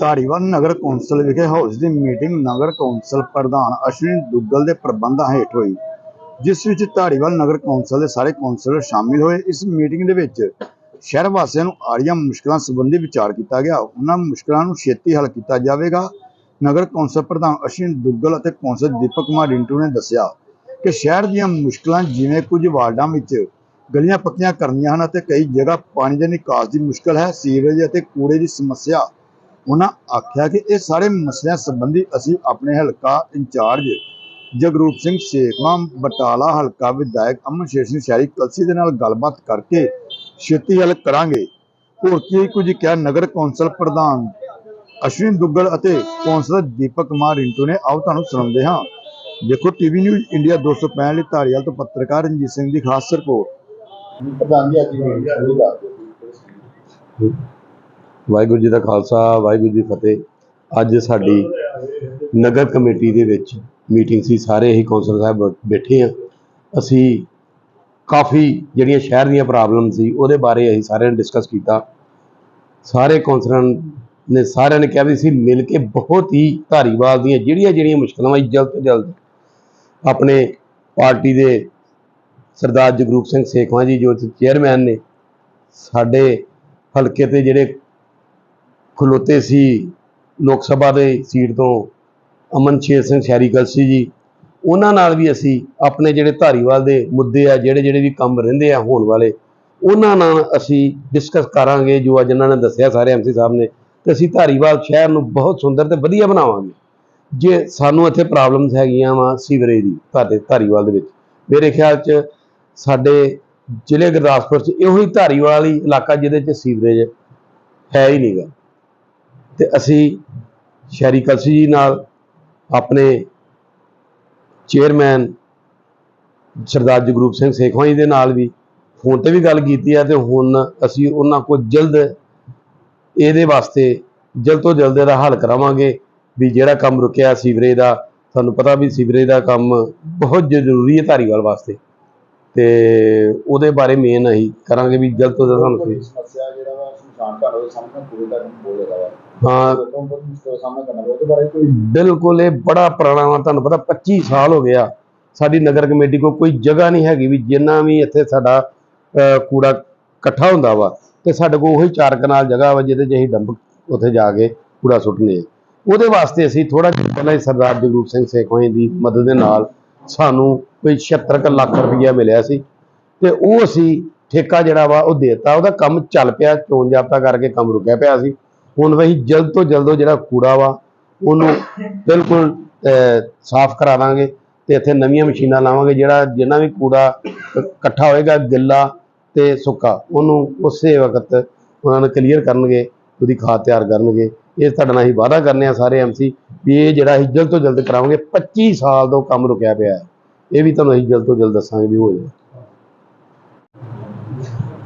ਧਾਰੀਵਾਲ ਨਗਰ ਕੌਂਸਲ ਵਿਖੇ ਹਾਊਸ ਦੀ ਮੀਟਿੰਗ ਨਗਰ ਕੌਂਸਲ ਪ੍ਰਧਾਨ ਅਸ਼ਵਨੀ ਦੁੱਗਲ ਦੇ ਪ੍ਰਬੰਧਾਂ ਹੇਠ ਹੋਈ, ਜਿਸ ਵਿੱਚ ਧਾਰੀਵਾਲ ਨਗਰ ਕੌਂਸਲ ਦੇ ਸਾਰੇ ਕੌਂਸਲਰ ਸ਼ਾਮਿਲ ਹੋਏ। ਇਸ ਮੀਟਿੰਗ ਦੇ ਵਿੱਚ ਸ਼ਹਿਰ ਵਾਸੀਆਂ ਨੂੰ ਆ ਰਹੀਆਂ ਮੁਸ਼ਕਲਾਂ ਸੰਬੰਧੀ ਵਿਚਾਰ ਕੀਤਾ ਗਿਆ। ਉਹਨਾਂ ਮੁਸ਼ਕਲਾਂ ਨੂੰ ਛੇਤੀ ਹੱਲ ਕੀਤਾ ਜਾਵੇਗਾ। ਨਗਰ ਕੌਂਸਲ ਪ੍ਰਧਾਨ ਅਸ਼ਵਨੀ ਦੁੱਗਲ ਅਤੇ ਕੌਂਸਲ ਦੀਪਕ ਕੁਮਾਰ ਰਿੰਟੂ ਨੇ ਦੱਸਿਆ ਕਿ ਸ਼ਹਿਰ ਦੀਆਂ ਮੁਸ਼ਕਲਾਂ ਜਿਵੇਂ ਕੁਝ ਵਾਰਡਾਂ ਵਿੱਚ ਗਲੀਆਂ ਪੱਕੀਆਂ ਕਰਨੀਆਂ ਹਨ ਅਤੇ ਕਈ ਜਗ੍ਹਾ ਪਾਣੀ ਦੇ ਨਿਕਾਸ ਦੀ ਮੁਸ਼ਕਲ ਹੈ, ਸੀਵਰੇਜ ਅਤੇ ਕੂੜੇ ਦੀ ਸਮੱਸਿਆ। ਉਹਨਾਂ ਆਖਿਆ ਕਿ ਇਹ ਸਾਰੇ ਮਸਲਿਆਂ ਸੰਬੰਧੀ ਅਸੀਂ ਆਪਣੇ ਹਲਕਾ ਇੰਚਾਰਜ ਜਗਰੂਪ ਸਿੰਘ ਸੇਖਵਾਂ, ਬਟਾਲਾ ਹਲਕਾ ਵਿਧਾਇਕ ਅਮਨ ਸ਼ੇਰ ਸਿੰਘ ਸ਼ਹਿਰੀ ਕਲਸੀ ਦੇ ਨਾਲ ਗੱਲਬਾਤ ਕਰਕੇ ਛੇਤੀ ਹੱਲ ਕਰਾਂਗੇ। ਹੋਰ ਕੀ ਕੁਝ ਕਿਹਾ ਨਗਰ ਕੌਂਸਲ ਪ੍ਰਧਾਨ ਅਸ਼ਵਿਨ ਦੁੱਗਲ ਅਤੇ ਕੌਂਸਲਰ ਦੀਪਕ ਕੁਮਾਰ ਰਿੰਟੂ ਨੇ, ਆਓ ਤੁਹਾਨੂੰ ਸੁਣਾਉਂਦੇ ਹਾਂ। ਦੇਖੋ, ਟੀਵੀ ਨਿਊਜ਼ ਇੰਡੀਆ 265 ਲਈ ਧਾਰੀਵਾਲ ਤੋਂ ਪੱਤਰਕਾਰ ਰਣਜੀਤ ਸਿੰਘ ਦੀ ਖਾਸ ਰਿਪੋਰਟ। ਪ੍ਰਧਾਨ ਜੀ, ਅੱਜ ਦੀ ਮੀਟਿੰਗ ਸ਼ੁਰੂ ਦਿਓ ਵਾਹਿਗੁਰੂ ਜੀ ਦਾ ਖਾਲਸਾ, ਵਾਹਿਗੁਰੂ ਜੀ ਫਤਿਹ। ਅੱਜ ਸਾਡੀ ਨਗਰ ਕਮੇਟੀ ਦੇ ਵਿੱਚ ਮੀਟਿੰਗ ਸੀ, ਸਾਰੇ ਹੀ ਕੌਂਸਲਰ ਸਾਹਿਬ ਬੈਠੇ ਆ। ਅਸੀਂ ਕਾਫੀ ਜਿਹੜੀਆਂ ਸ਼ਹਿਰ ਦੀਆਂ ਪ੍ਰੋਬਲਮ ਸੀ, ਉਹਦੇ ਬਾਰੇ ਅਸੀਂ ਸਾਰਿਆਂ ਨੇ ਡਿਸਕਸ ਕੀਤਾ। ਸਾਰੇ ਕੌਂਸਲਰਾਂ ਨੇ ਸਾਰਿਆਂ ਨੇ ਕਿਹਾ ਵੀ ਅਸੀਂ ਮਿਲ ਕੇ ਬਹੁਤ ਹੀ ਧਾਰੀਵਾਲ ਦੀਆਂ ਜਿਹੜੀਆਂ ਜਿਹੜੀਆਂ ਮੁਸ਼ਕਲਾਂ ਵਾ ਜਲਦ ਤੋਂ ਜਲਦ ਆਪਣੇ ਪਾਰਟੀ ਦੇ ਸਰਦਾਰ ਜਗਰੂਪ ਸਿੰਘ ਸੇਖਵਾਂ ਜੀ, ਜੋ ਚੇਅਰਮੈਨ ਨੇ, ਸਾਡੇ ਹਲਕੇ ਤੇ ਜਿਹੜੇ ਖਲੋਤੇ ਸੀ, ਲੋਕ ਸਭਾ ਦੇ ਸੀਟ ਤੋਂ ਅਮਨ ਸ਼ੇਰ ਸਿੰਘ ਸ਼ਹਿਰੀ ਕਲਸੀ ਜੀ, ਉਹਨਾਂ ਨਾਲ ਵੀ ਅਸੀਂ ਆਪਣੇ ਜਿਹੜੇ ਧਾਰੀਵਾਲ ਦੇ ਮੁੱਦੇ ਆ, ਜਿਹੜੇ ਜਿਹੜੇ ਵੀ ਕੰਮ ਰਹਿੰਦੇ ਆ ਹੋਣ ਵਾਲੇ, ਉਹਨਾਂ ਨਾਲ ਅਸੀਂ ਡਿਸਕਸ ਕਰਾਂਗੇ ਜੋ ਅੱਜ ਇਹਨਾਂ ਨੇ ਦੱਸਿਆ ਸਾਰੇ ਐਮਸੀ ਸਾਹਿਬ ਨੇ, ਤੇ ਅਸੀਂ ਧਾਰੀਵਾਲ ਸ਼ਹਿਰ ਨੂੰ ਬਹੁਤ ਸੁੰਦਰ ਤੇ ਵਧੀਆ ਬਣਾਵਾਂਗੇ। ਜੇ ਸਾਨੂੰ ਇੱਥੇ ਪ੍ਰੋਬਲਮਸ ਹੈਗੀਆਂ ਵਾ ਸੀਵਰੇਜ ਦੀ, ਤੁਹਾਡੇ ਧਾਰੀਵਾਲ ਦੇ ਵਿੱਚ, ਮੇਰੇ ਖਿਆਲ 'ਚ ਸਾਡੇ ਜ਼ਿਲ੍ਹੇ ਗੁਰਦਾਸਪੁਰ 'ਚ ਇਹੋ ਹੀ ਧਾਰੀਵਾਲ ਹੀ ਇਲਾਕਾ ਜਿਹਦੇ 'ਚ ਸੀਵਰੇਜ ਹੈ ਹੀ ਨਹੀਂਗਾ ਤੇ ਅਸੀਂ ਸ਼ਹਿਰੀ ਕਲਸੀ ਜੀ ਨਾਲ ਆਪਣੇ ਚੇਅਰਮੈਨ ਸਰਦਾਰ ਜਗਰੂਪ ਸਿੰਘ ਸੇਖਵਾਂ ਜੀ ਦੇ ਨਾਲ ਵੀ ਫੋਨ ਤੇ ਵੀ ਗੱਲ ਕੀਤੀ ਆ ਤੇ ਹੁਣ ਅਸੀਂ ਉਹਨਾਂ ਕੋਲ ਜਲਦ ਇਹਦੇ ਵਾਸਤੇ ਜਲਦ ਤੋਂ ਜਲਦ ਇਹਦਾ ਹੱਲ ਕਰਾਵਾਂਗੇ ਵੀ ਜਿਹੜਾ ਕੰਮ ਰੁਕਿਆ ਸੀਵਰੇਜ ਦਾ, ਤੁਹਾਨੂੰ ਪਤਾ ਵੀ ਸੀਵਰੇਜ ਦਾ ਕੰਮ ਬਹੁਤ ਜ਼ਰੂਰੀ ਹੈ ਧਾਰੀਵਾਲ ਵਾਸਤੇ। ਤੇ ਉਹਦੇ ਬਾਰੇ ਮੇਨ ਅਸੀਂ ਕਰਾਂਗੇ ਵੀ ਜਲਦ ਤੋਂ ਜਲਦ ਸਾਨੂੰ ਕੋਈ ਸਮੱਸਿਆ ਜਿਹੜਾ ਵਾ ਸ਼ਮਸ਼ਾਨ ਘਾਟ ਉਹਦੇ ਸਾਹਮਣੇ ਪੂਰੇ ਦਾ ਬੋਲ ਰਿਹਾ ਵਾ। ਹਾਂ। ਲੋਕਾਂ ਨੂੰ ਬਹੁਤ ਮੁਸ਼ਕਲ ਦਾ ਸਾਹਮਣਾ ਕਰਨਾ ਪਿਆ ਉਹਦੇ ਬਾਰੇ ਕੋਈ ਬਿਲਕੁਲ ਇਹ ਬੜਾ ਪੁਰਾਣਾ ਵਾ ਤੁਹਾਨੂੰ ਪਤਾ 25 ਸਾਲ ਹੋ ਗਿਆ ਸਾਡੀ ਨਗਰ ਕਮੇਟੀ ਕੋਲ ਕੋਈ ਜਗ੍ਹਾ ਨਹੀਂ ਹੈਗੀ ਵੀ ਜਿੰਨਾ ਵੀ ਇੱਥੇ ਸਾਡਾ ਅਹ, ਕੂੜਾ ਇਕੱਠਾ ਹੁੰਦਾ ਵਾ ਤੇ ਸਾਡੇ ਕੋਲ ਉਹੀ ਚਾਰ ਕਨਾਲ ਜਗ੍ਹਾ ਵਾ ਜਿਹਦੇ 'ਚ ਅਸੀਂ ਡੰਪ ਉੱਥੇ ਜਾ ਕੇ ਕੂੜਾ ਸੁੱਟਨੇ ਉਹਦੇ ਵਾਸਤੇ ਅਸੀਂ ਥੋੜਾ ਜਿਹਾ ਪਹਿਲਾਂ ਹੀ ਸਰਦਾਰ ਜਗਰੂਪ ਸਿੰਘ ਸੇਖਵਾਂ ਦੀ ਮਦਦ ਦੇ ਨਾਲ ਸਾਨੂੰ ਕੋਈ 76 ਕੁ ਲੱਖ ਰੁਪਈਆ ਮਿਲਿਆ ਸੀ। ਤੇ ਉਹ ਅਸੀਂ ਠੇਕਾ ਜਿਹੜਾ ਵਾ ਉਹ ਦੇਤਾ। ਉਹਦਾ ਕੰਮ ਚੱਲ ਪਿਆ, ਚੋਣ ਜਾਬਤਾ ਕਰਕੇ ਕੰਮ ਰੁਕਿਆ ਪਿਆ ਸੀ। ਹੁਣ ਅਸੀਂ ਜਲਦ ਤੋਂ ਜਲਦ ਉਹ ਜਿਹੜਾ ਕੂੜਾ ਵਾ, ਉਹਨੂੰ ਬਿਲਕੁਲ ਸਾਫ਼ ਕਰਾ ਦਾਂਗੇ ਤੇ ਇੱਥੇ ਨਵੀਆਂ ਮਸ਼ੀਨਾਂ ਲਾਵਾਂਗੇ ਜਿਹੜਾ ਜਿੰਨਾ ਵੀ ਕੂੜਾ ਇਕੱਠਾ ਹੋਏਗਾ, ਗਿੱਲਾ ਤੇ ਸੁੱਕਾ, ਉਹਨੂੰ ਉਸੇ ਵਕਤ ਉਹਨਾਂ ਨੂੰ ਕਲੀਅਰ ਕਰਨਗੇ, ਉਹਦੀ ਖਾਦ ਤਿਆਰ ਕਰਨਗੇ। ਇਹ ਤੁਹਾਡੇ ਨਾਲ ਹੀ ਵਾਅਦਾ ਕਰਨੇ ਆ ਸਾਰੇ ਐਮਸੀ ਵੀ ਇਹ ਜਿਹੜਾ ਅਸੀਂ ਜਲਦ ਤੋਂ ਜਲਦ ਕਰਾਵਾਂਗੇ। 25 ਸਾਲ ਤੋਂ ਕੰਮ ਰੁਕਿਆ ਪਿਆ ਹੈ। ਇਹ ਵੀ ਤੁਹਾਨੂੰ ਅਸੀਂ ਜਲਦ ਤੋਂ ਜਲਦ ਦੱਸਾਂਗੇ ਵੀ ਹੋ ਜਾਏ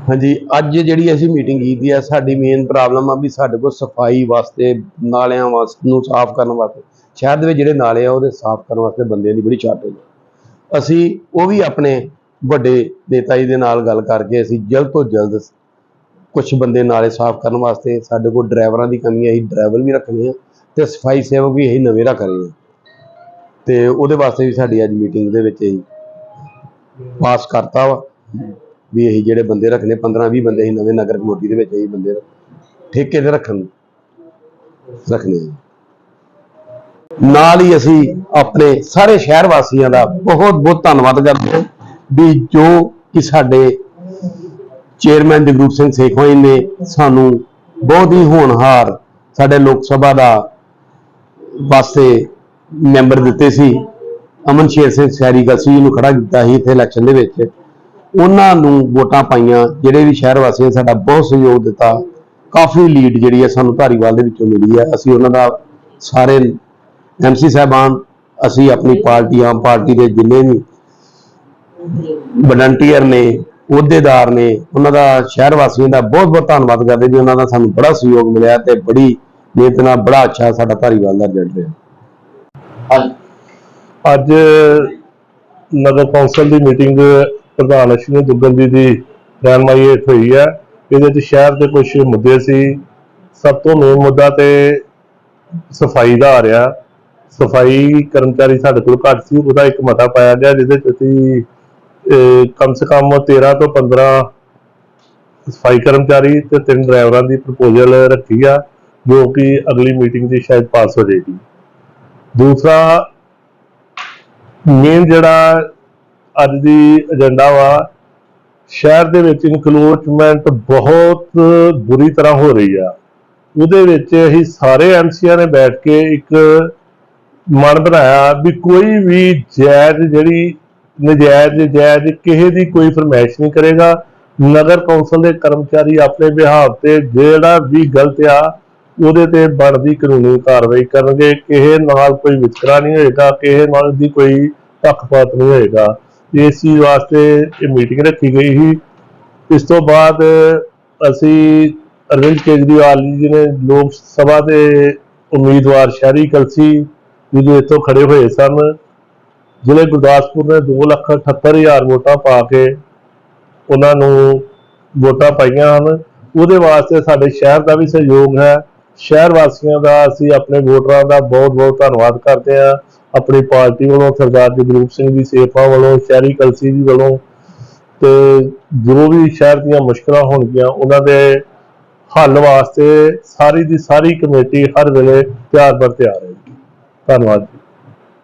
ਹਾਂਜੀ, ਅੱਜ ਜਿਹੜੀ ਅਸੀਂ ਮੀਟਿੰਗ ਕੀਤੀ ਹੈ, ਸਾਡੀ ਮੇਨ ਪ੍ਰੋਬਲਮ ਆ ਵੀ ਸਾਡੇ ਕੋਲ ਸਫ਼ਾਈ ਵਾਸਤੇ, ਨਾਲਿਆਂ ਵਾਸਤੇ, ਨੂੰ ਸਾਫ਼ ਕਰਨ ਵਾਸਤੇ, ਸ਼ਹਿਰ ਦੇ ਵਿੱਚ ਜਿਹੜੇ ਨਾਲੇ ਆ, ਉਹਦੇ ਸਾਫ਼ ਕਰਨ ਵਾਸਤੇ ਬੰਦਿਆਂ ਦੀ ਬੜੀ ਸ਼ਾਰਟੇਜ ਹੈ ਅਸੀਂ ਉਹ ਵੀ ਆਪਣੇ ਵੱਡੇ ਨੇਤਾ ਜੀ ਦੇ ਨਾਲ ਗੱਲ ਕਰਕੇ ਅਸੀਂ ਜਲਦ ਤੋਂ ਜਲਦ ਕੁਝ ਬੰਦੇ ਨਾਲੇ ਸਾਫ਼ ਕਰਨ ਵਾਸਤੇ, ਸਾਡੇ ਕੋਲ ਡਰਾਈਵਰਾਂ ਦੀ ਕਮੀ ਹੈ, ਅਸੀਂ ਡਰਾਈਵਰ ਵੀ ਰੱਖਣੇ ਆ ਤੇ ਸਫ਼ਾਈ ਸੇਵਕ ਵੀ ਅਸੀਂ ਨਵੇਂ ਰੱਖ ਰਹੇ ਹਾਂ ਤੇ ਉਹਦੇ ਵਾਸਤੇ ਵੀ ਸਾਡੀ ਅੱਜ ਮੀਟਿੰਗ ਦੇ ਵਿੱਚ ਅਸੀਂ ਪਾਸ ਕਰਤਾ ਵਾ ਵੀ ਅਸੀਂ ਜਿਹੜੇ ਬੰਦੇ ਰੱਖਣੇ 15 20 ਬੰਦੇ ਅਸੀਂ ਨਵੇਂ ਨਗਰ ਕਮੇਟੀ ਦੇ ਵਿੱਚ ਅਸੀਂ ਬੰਦੇ ਠੇਕੇ ਤੇ ਰੱਖਣ ਰੱਖਣੇ ਨਾਲ ਹੀ ਅਸੀਂ ਆਪਣੇ ਸਾਰੇ ਸ਼ਹਿਰ ਵਾਸੀਆਂ ਦਾ ਬਹੁਤ ਬਹੁਤ ਧੰਨਵਾਦ ਕਰਦੇ ਹਾਂ ਵੀ ਜੋ ਕਿ ਸਾਡੇ ਚੇਅਰਮੈਨ ਜਗਰੂਪ ਸਿੰਘ ਸੇਖਵਾਂ ਨੇ ਸਾਨੂੰ ਬਹੁਤ ਹੀ ਹੋਣਹਾਰ ਸਾਡੇ ਲੋਕ ਸਭਾ ਦਾ ਵਾਸਤੇ ਮੈਂਬਰ ਦਿੱਤੇ ਸੀ। ਅਮਨ ਸ਼ੇਰ ਸਿੰਘ ਸੈਰੀ ਗਲਸੀ ਜੀ ਨੂੰ ਖੜਾ ਕੀਤਾ ਸੀ ਇੱਥੇ ਇਲੈਕਸ਼ਨ ਦੇ ਵਿੱਚ। ਉਹਨਾਂ ਨੂੰ ਵੋਟਾਂ ਪਾਈਆਂ, ਜਿਹੜੇ ਵੀ ਸ਼ਹਿਰ ਵਾਸੀਆਂ ਨੇ ਸਾਡਾ ਬਹੁਤ ਸਹਿਯੋਗ ਦਿੱਤਾ। ਕਾਫੀ ਲੀਡ ਜਿਹੜੀ ਹੈ ਸਾਨੂੰ ਧਾਰੀਵਾਲ ਦੇ ਵਿੱਚੋਂ ਮਿਲੀ ਹੈ ਅਸੀਂ ਉਹਨਾਂ ਦਾ ਸਾਰੇ ਐਮਸੀ ਸਾਹਿਬਾਨ, ਅਸੀਂ ਆਪਣੀ ਪਾਰਟੀ, ਆਮ ਪਾਰਟੀ ਦੇ ਜਿੰਨੇ ਵੀ ਵਲੰਟੀਅਰ ਨੇ, ਅਹੁਦੇਦਾਰ ਨੇ, ਉਹਨਾਂ ਦਾ ਸ਼ਹਿਰ ਵਾਸੀਆਂ ਦਾ ਬਹੁਤ ਬਹੁਤ ਧੰਨਵਾਦ ਕਰਦੇ ਜੀ। ਉਹਨਾਂ ਦਾ ਸਾਨੂੰ ਬੜਾ ਸਹਿਯੋਗ ਮਿਲਿਆ ਤੇ ਬੜੀ ਮਿਹਨਤ ਨਾਲ ਬੜਾ ਅੱਛਾ ਸਾਡਾ ਧਾਰੀਵਾਲ ਦਾ ਰਿਜ਼ਲਟ ਰਿਹਾ। ਅੱਜ ਨਗਰ ਕੌਂਸਲ ਦੀ ਮੀਟਿੰਗ ਪ੍ਰਧਾਨ ਅਸ਼ਵਨੀ ਦੁੱਗਲ ਜੀ ਦੀ ਰਹਿਨਮਾਈ ਹੇਠ ਹੋਈ ਹੈ। ਇਹਦੇ ਵਿੱਚ ਸ਼ਹਿਰ ਦੇ ਕੁਝ ਮੁੱਦੇ ਸੀ। ਸਭ ਤੋਂ ਮੇਨ ਮੁੱਦਾ ਤੇ ਸਫ਼ਾਈ ਦਾ ਆ ਰਿਹਾ। ਸਫ਼ਾਈ ਕਰਮਚਾਰੀ ਸਾਡੇ ਕੋਲ ਘੱਟ ਸੀ। ਉਹਦਾ ਇੱਕ ਮਤਾ ਪਾਇਆ ਗਿਆ ਜਿਹਦੇ ਚ ਅਸੀਂ ਕਮ ਸੇ ਕਮ 13 ਤੋਂ 15 ਸਫ਼ਾਈ ਕਰਮਚਾਰੀ ਤੇ ਤਿੰਨ ਡਰਾਈਵਰਾਂ ਦੀ ਪ੍ਰਪੋਜ਼ਲ ਰੱਖੀ ਆ, ਜੋ ਕਿ ਅਗਲੀ ਮੀਟਿੰਗ 'ਚ ਸ਼ਾਇਦ ਪਾਸ ਹੋ ਜਾਏਗੀ। ਦੂਸਰਾ ਮੇਨ ਜਿਹੜਾ ਅੱਜ ਦੀ ਏਜੰਡਾ ਵਾ, ਸ਼ਹਿਰ ਦੇ ਵਿੱਚ ਇਨਕਲੋਚਮੈਂਟ ਬਹੁਤ ਬੁਰੀ ਤਰ੍ਹਾਂ ਹੋ ਰਹੀ ਆ। ਉਹਦੇ ਵਿੱਚ ਅਸੀਂ ਸਾਰੇ ਐਮਸੀਆਂ ਨੇ ਬੈਠ ਕੇ ਇੱਕ ਮਨ ਬਣਾਇਆ ਵੀ ਕੋਈ ਵੀ ਜਾਇਜ਼ ਜਿਹੜੀ ਨਜਾਇਜ਼, ਜਾਇਜ਼ ਕਿਸੇ ਦੀ ਕੋਈ ਫਰਮਾਇਸ਼ ਨਹੀਂ ਕਰੇਗਾ। ਨਗਰ ਕੌਂਸਲ ਦੇ ਕਰਮਚਾਰੀ ਆਪਣੇ ਬਿਹਾਵ ਤੇ ਜਿਹੜਾ ਵੀ ਗਲਤ ਆ ਉਹਦੇ ਤੇ ਬਣਦੀ ਕਾਨੂੰਨੀ ਕਾਰਵਾਈ ਕਰਨਗੇ। ਕਿਸੇ ਨਾਲ ਕੋਈ ਵਿਤਕਰਾ ਨਹੀਂ ਹੋਏਗਾ, ਕਿਸੇ ਨਾਲ ਦੀ ਕੋਈ ਪੱਖਪਾਤ ਨਹੀਂ ਹੋਏਗਾ। ਇਸ ਚੀਜ਼ ਵਾਸਤੇ ਇਹ ਮੀਟਿੰਗ ਰੱਖੀ ਗਈ ਸੀ। ਇਸ ਤੋਂ ਬਾਅਦ ਅਸੀਂ ਅਰਵਿੰਦ ਕੇਜਰੀਵਾਲ ਜੀ ਨੇ ਲੋਕ ਸਭਾ ਦੇ ਉਮੀਦਵਾਰ ਸ਼ਹਿਰੀ ਕਲਸੀ ਜਿਹੜੇ ਇੱਥੋਂ ਖੜੇ ਹੋਏ ਸਨ। ਜ਼ਿਲ੍ਹੇ ਗੁਰਦਾਸਪੁਰ ਨੇ 278000 ਵੋਟਾਂ ਪਾ ਕੇ ਉਹਨਾਂ ਨੂੰ ਵੋਟਾਂ ਪਾਈਆਂ ਹਨ। ਉਹਦੇ ਵਾਸਤੇ ਸਾਡੇ ਸ਼ਹਿਰ ਦਾ ਵੀ ਸਹਿਯੋਗ ਹੈ। ਸ਼ਹਿਰ ਵਾਸੀਆਂ ਦਾ ਅਸੀਂ ਆਪਣੇ ਵੋਟਰਾਂ ਦਾ ਬਹੁਤ ਬਹੁਤ ਧੰਨਵਾਦ ਕਰਦੇ ਹਾਂ। ਆਪਣੀ ਪਾਰਟੀ ਵੱਲੋਂ ਸਰਦਾਰ ਜਗਰੂਪ ਸਿੰਘ ਦੀ ਸੇਵਾ ਵੱਲੋਂ, ਸ਼ਹਿਰੀ ਕਲਸੀ ਜੀ ਵੱਲੋਂ ਤੇ ਜੋ ਵੀ ਸ਼ਹਿਰ ਦੀਆਂ ਮੁਸ਼ਕਲਾਂ ਹੋਣਗੀਆਂ, ਉਹਨਾਂ ਦੇ ਹੱਲ ਵਾਸਤੇ ਸਾਰੀ ਦੀ ਸਾਰੀ ਕਮੇਟੀ ਹਰ ਵੇਲੇ ਤਿਆਰ ਬਰ ਤਿਆਰ ਹੈ। ਧੰਨਵਾਦ ਜੀ।